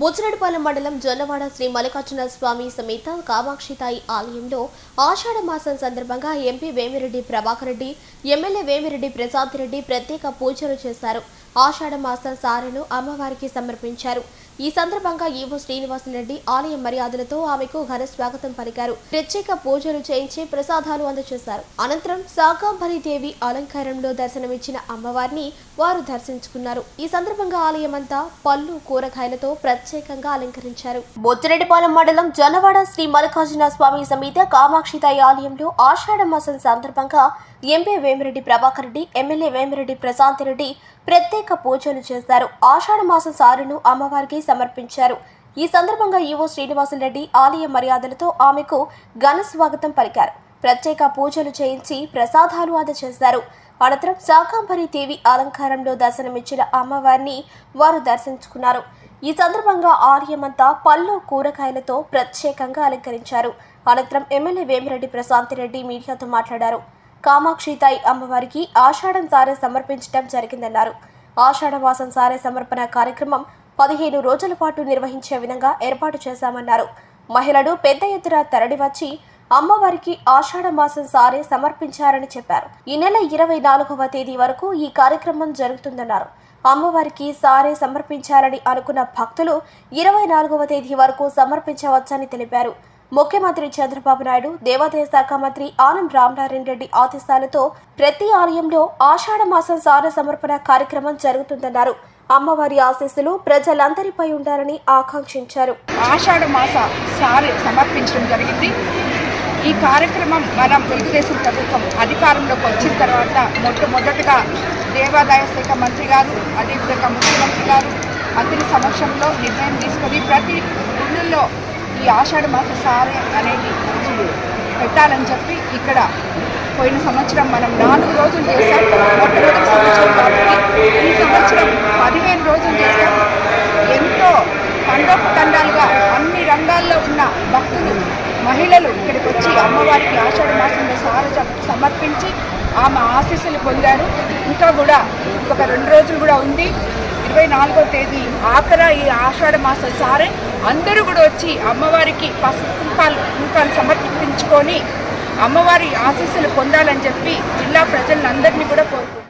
బుచ్చిరెడ్డిపాలెం మండలం జొన్నవాడ శ్రీ మల్లికార్జున స్వామి సమేత కామాక్షితాయి ఆలయంలో ఆషాఢ మాసం సందర్భంగా ఎంపీ వేమిరెడ్డి ప్రభాకర్ రెడ్డి ఎమ్మెల్యే వేమిరెడ్డి ప్రసాద్ రెడ్డి ప్రత్యేక పూజలు చేశారు. ఆషాఢ మాసం సారను అమ్మవారికి సమర్పించారు. ఈ సందర్భంగా ఈవో శ్రీనివాసరెడ్డి ఆలయ మర్యాదలతో ఆమెకు ఘన స్వాగతం పలికారు. ప్రత్యేక పూజలు చేయించి ప్రసాదాలు అందజేశారు. అనంతరం శాకాంబరి దేవి అలంకారంలో దర్శనమిచ్చిన అమ్మవారిని వారు దర్శించుకున్నారు. ఈ సందర్భంగా ఆలయమంతా పళ్ళు కూరగాయలతో ప్రత్యేకంగా అలంకరించారు. బొత్తిరెడ్డిపాలెం మండలం జొన్నవాడ శ్రీ మల్లికార్జున స్వామి సమేత కామాక్షితాయి ఆలయంలో ఆషాఢ మాసం సందర్భంగా ఎంపీ వేమిరెడ్డి ప్రభాకర్ రెడ్డి ఎమ్మెల్యే వేమిరెడ్డి ప్రశాంత్ రెడ్డి ప్రత్యేక పూజలు చేశారు. ఆషాఢ మాసం సారును అమ్మవారికి సమర్పించారు. ఈ సందర్భంగా ఈవో శ్రీనివాసులరెడ్డి ఆలయ మర్యాదలతో ఆమెకు ఘన స్వాగతం పలికారు. ప్రత్యేక పూజలు చేయించి ప్రసాదాలు అందజేశారు అనంతరం శాకాంబరి దేవి అలంకారంలో దర్శనమిచ్చిన అమ్మవారిని వారు దర్శించుకున్నారు. ఈ సందర్భంగా ఆలయమంతా పళ్ళు కూరగాయలతో ప్రత్యేకంగా అలంకరించారు. అనంతరం ఎమ్మెల్యే వేమిరెడ్డి ప్రశాంత్ రెడ్డి మీడియాతో మాట్లాడారు. కామాక్షితాయి అమ్మవారికి ఆషాఢం సారే సమర్పించడం జరిగిందన్నారు. ఆషాఢవాసం సారే సమర్పణ కార్యక్రమం పదిహేను రోజుల పాటు నిర్వహించే విధంగా ఏర్పాటు చేశామన్నారు. మహిళలు పెద్ద ఎత్తున తరలివచ్చి అమ్మవారికి ఆషాఢ మాసం సారే సమర్పించారని చెప్పారు. ఈ నెల ఇరవై నాలుగవ తేదీ వరకు ఈ కార్యక్రమం జరుగుతుందన్నారు. అమ్మవారికి సారే సమర్పించాలని అనుకున్న భక్తులు ఇరవై నాలుగవ తేదీ వరకు సమర్పించవచ్చని తెలిపారు. ముఖ్యమంత్రి చంద్రబాబు నాయుడు దేవాదాయ శాఖ మంత్రి ఆనం రామనారాయణ రెడ్డి ఆదేశాలతో ప్రతి ఆలయంలో ఆషాఢ మాసం సార సమర్పణ కార్యక్రమం జరుగుతుందన్నారు. అమ్మవారి ఆశీస్సులు ప్రజలందరిపై ఉండాలని ఆకాంక్షించారు. ఆషాఢ మాస సారి సమర్పించడం జరిగింది. ఈ కార్యక్రమం మనం తెలుగుదేశం ప్రభుత్వం అధికారంలోకి వచ్చిన తర్వాత మొట్టమొదటగా దేవాదాయ శాఖ మంత్రి గారు అదేవిధంగా ముఖ్యమంత్రి గారు మంత్రి సమక్షంలో నిర్ణయం తీసుకొని ప్రతి ఊళ్ళల్లో ఈ ఆషాఢ మాస సారే అనేది పెట్టాలని చెప్పి ఇక్కడ పోయిన సంవత్సరం మనం నాలుగు రోజులు చేశాం. మొట్టమొదటి సంవత్సరం కాబట్టి ఈ సంవత్సరం పదిహేను రోజులు చేశాం. ఎంతో తండోపతండాలుగా అన్ని రంగాల్లో ఉన్న భక్తులు మహిళలు ఇక్కడికి వచ్చి అమ్మవారికి ఆషాఢ మాసంలో సార సమర్పించి ఆమె ఆశీస్సులు పొందారు. ఇంకా కూడా ఇంకొక రెండు రోజులు కూడా ఉంది. ఇరవై నాలుగో తేదీ ఆఖర ఈ ఆషాఢ మాసం సారే అందరూ కూడా వచ్చి అమ్మవారికి పసుపు కుంకాలు కుంకాలు సమర్పించుకొని అమ్మవారి ఆశీస్సులు పొందాలని చెప్పి జిల్లా ప్రజలందరినీ కూడా కోరుకుంటున్నారు